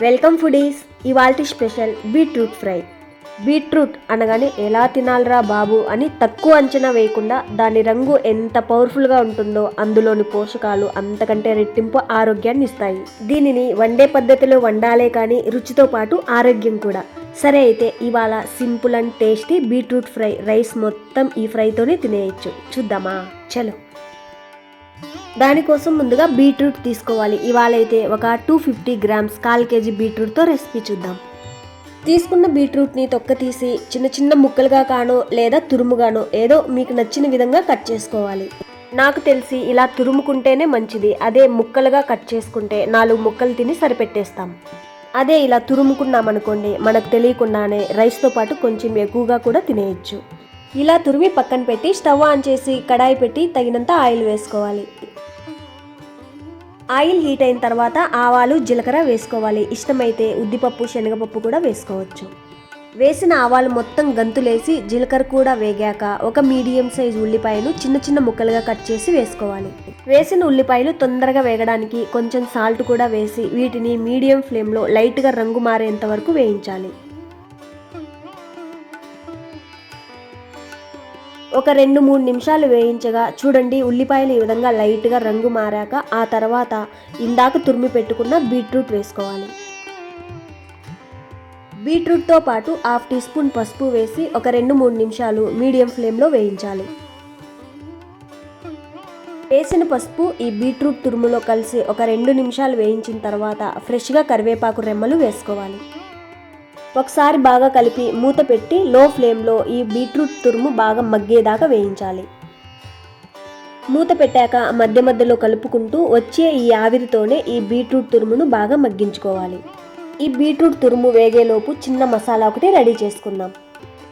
Welcome foodies. ఇవాల్టి special beetroot fry. Beetroot అనగానే ఎలా తినాలరా బాబు అని తక్కువ అంచనా వేయకుండా దాని రంగు ఎంత పవర్ఫుల్గా ఉంటుందో అందులోని పోషకాలు అంతకంటే రెట్టింపు ఆరోగ్యాన్ని ఇస్తాయి. దీనిని వండే పద్ధతిలో వండాలే కానీ రుచితో పాటు ఆరోగ్యం కూడా. సరే అయితే ఇవాళ simple and tasty beetroot fry rice మొత్తం ఈ ఫ్రైతోనే తినేయచ్చు. చూద్దామా? చలో. దానికోసం ముందుగా బీట్రూట్ తీసుకోవాలి. ఇవాళ అయితే ఒక టూ ఫిఫ్టీ గ్రామ్స్ కాల్ కేజీ బీట్రూట్తో రెసిపీ చూద్దాం. తీసుకున్న బీట్రూట్ని తొక్క తీసి చిన్న చిన్న ముక్కలుగా కానో లేదా తురుముగానో ఏదో మీకు నచ్చిన విధంగా కట్ చేసుకోవాలి. నాకు తెలిసి ఇలా తురుముకుంటేనే మంచిది. అదే ముక్కలుగా కట్ చేసుకుంటే నాలుగు ముక్కలు తిని సరిపెట్టేస్తాం. అదే ఇలా తురుముకున్నామనుకోండి మనకు తెలియకుండానే రైస్తో పాటు కొంచెం ఎక్కువగా కూడా తినేయచ్చు. ఇలా తురిమి పక్కన పెట్టి స్టవ్ ఆన్ చేసి కడాయి పెట్టి తగినంత ఆయిల్ వేసుకోవాలి. ఆయిల్ హీట్ అయిన తర్వాత ఆవాలు జీలకర్ర వేసుకోవాలి. ఇష్టమైతే ఉద్దిపప్పు శనగపప్పు కూడా వేసుకోవచ్చు. వేసిన ఆవాలు మొత్తం గంతులేసి జీలకర్ర కూడా వేగాక ఒక మీడియం సైజ్ ఉల్లిపాయను చిన్న చిన్న ముక్కలుగా కట్ చేసి వేసుకోవాలి. వేసిన ఉల్లిపాయలు తొందరగా వేగడానికి కొంచెం సాల్ట్ కూడా వేసి వీటిని మీడియం ఫ్లేమ్లో లైట్గా రంగు మారేంత వరకు వేయించాలి. ఒక రెండు మూడు నిమిషాలు వేయించగా చూడండి ఉల్లిపాయలు ఈ విధంగా లైట్గా రంగు మారాక ఆ తర్వాత ఇందాక తురిమి పెట్టుకున్న బీట్రూట్ వేసుకోవాలి. బీట్రూట్తో పాటు హాఫ్ టీ స్పూన్ పసుపు వేసి ఒక రెండు మూడు నిమిషాలు మీడియం ఫ్లేమ్లో వేయించాలి. వేసిన పసుపు ఈ బీట్రూట్ తురుములో కలిసి ఒక రెండు నిమిషాలు వేయించిన తర్వాత ఫ్రెష్గా కరివేపాకు రెమ్మలు వేసుకోవాలి. ఒకసారి బాగా కలిపి మూత పెట్టి లో ఫ్లేమ్లో ఈ బీట్రూట్ తురుము బాగా మగ్గేదాకా వేయించాలి. మూత పెట్టాక మధ్య మధ్యలో కలుపుకుంటూ వచ్చే ఈ ఆవిరితోనే ఈ బీట్రూట్ తురుమును బాగా మగ్గించుకోవాలి. ఈ బీట్రూట్ తురుము వేగేలోపు చిన్న మసాలా ఒకటి రెడీ చేసుకుందాం.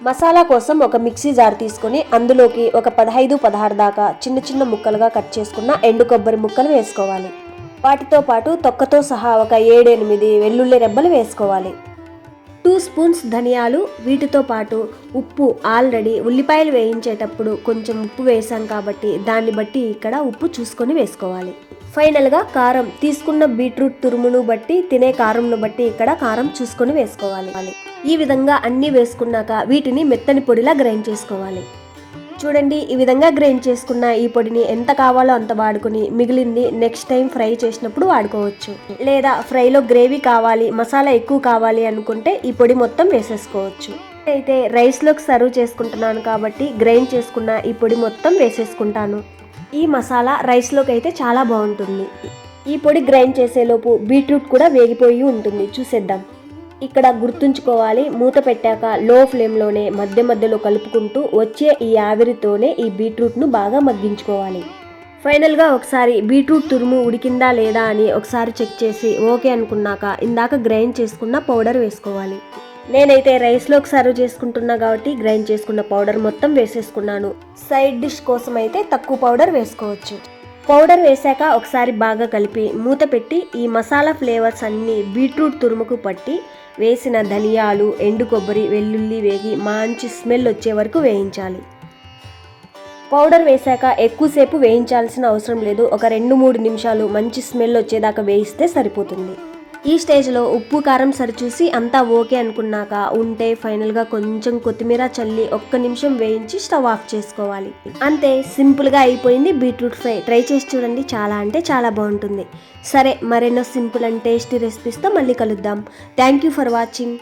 మసాలా కోసం ఒక మిక్సీ జార్ తీసుకొని అందులోకి ఒక పదహైదు పదహారు దాకా చిన్న చిన్న ముక్కలుగా కట్ చేసుకున్న ఎండు కొబ్బరి ముక్కలు వేసుకోవాలి. వాటితో పాటు తొక్కతో సహా ఒక ఏడెనిమిది వెల్లుల్లి రెబ్బలు వేసుకోవాలి. టూ స్పూన్స్ ధనియాలు వీటితో పాటు ఉప్పు ఆల్రెడీ ఉల్లిపాయలు వేయించేటప్పుడు కొంచెం ఉప్పు వేసాం కాబట్టి దాన్ని బట్టి ఇక్కడ ఉప్పు చూసుకొని వేసుకోవాలి. ఫైనల్గా కారం తీసుకున్న బీట్రూట్ తురుమును బట్టి తినే కారంను బట్టి ఇక్కడ కారం చూసుకొని వేసుకోవాలి. ఈ విధంగా అన్నీ వేసుకున్నాక వీటిని మెత్తని పొడిలా గ్రైండ్ చేసుకోవాలి. చూడండి ఈ విధంగా గ్రైండ్ చేసుకున్న ఈ పొడిని ఎంత కావాలో అంత వాడుకొని మిగిలింది నెక్స్ట్ టైం ఫ్రై చేసినప్పుడు వాడుకోవచ్చు. లేదా ఫ్రైలో గ్రేవీ కావాలి మసాలా ఎక్కువ కావాలి అనుకుంటే ఈ పొడి మొత్తం వేసేసుకోవచ్చు. అయితే రైస్లోకి సర్వ్ చేసుకుంటున్నాను కాబట్టి గ్రైండ్ చేసుకున్న ఈ పొడి మొత్తం వేసేసుకుంటాను. ఈ మసాలా రైస్లోకి అయితే చాలా బాగుంటుంది. ఈ పొడి గ్రైండ్ చేసేలోపు బీట్రూట్ కూడా వేగిపోయి ఉంటుంది. చూసేద్దాం. ఇక్కడ గుర్తుంచుకోవాలి మూత పెట్టాక లో ఫ్లేమ్లోనే మధ్య మధ్యలో కలుపుకుంటూ వచ్చే ఈ ఆవిరితోనే ఈ బీట్రూట్ను బాగా మగ్గించుకోవాలి. ఫైనల్గా ఒకసారి బీట్రూట్ తురుము ఉడికిందా లేదా అని ఒకసారి చెక్ చేసి ఓకే అనుకున్నాక ఇందాక గ్రైండ్ చేసుకున్న పౌడర్ వేసుకోవాలి. నేనైతే రైస్లోకి సర్వ్ చేసుకుంటున్నా కాబట్టి గ్రైండ్ చేసుకున్న పౌడర్ మొత్తం వేసేసుకున్నాను. సైడ్ డిష్ కోసం అయితే తక్కువ పౌడర్ వేసుకోవచ్చు. పౌడర్ వేశాక ఒకసారి బాగా కలిపి మూత పెట్టి ఈ మసాలా ఫ్లేవర్స్ అన్నీ బీట్రూట్ తురుముకు పట్టి వేసిన ధనియాలు ఎండు కొబ్బరి వెల్లుల్లి వేగి మంచి స్మెల్ వచ్చే వరకు వేయించాలి. పౌడర్ వేశాక ఎక్కువసేపు వేయించాల్సిన అవసరం లేదు. ఒక రెండు మూడు నిమిషాలు మంచి స్మెల్ వచ్చేదాకా వేయిస్తే సరిపోతుంది. ఈ స్టేజ్లో ఉప్పు కారం సరిచూసి అంతా ఓకే అనుకున్నాక ఉంటే ఫైనల్గా కొంచెం కొత్తిమీర చల్లి ఒక్క నిమిషం వేయించి స్టవ్ ఆఫ్ చేసుకోవాలి. అంతే సింపుల్గా అయిపోయింది బీట్రూట్ ఫ్రై. ట్రై చేసి చూడండి చాలా అంటే చాలా బాగుంటుంది. సరే మరెన్నో సింపుల్ అండ్ టేస్టీ రెసిపీస్తో మళ్ళీ కలుద్దాం. Thank you for watching.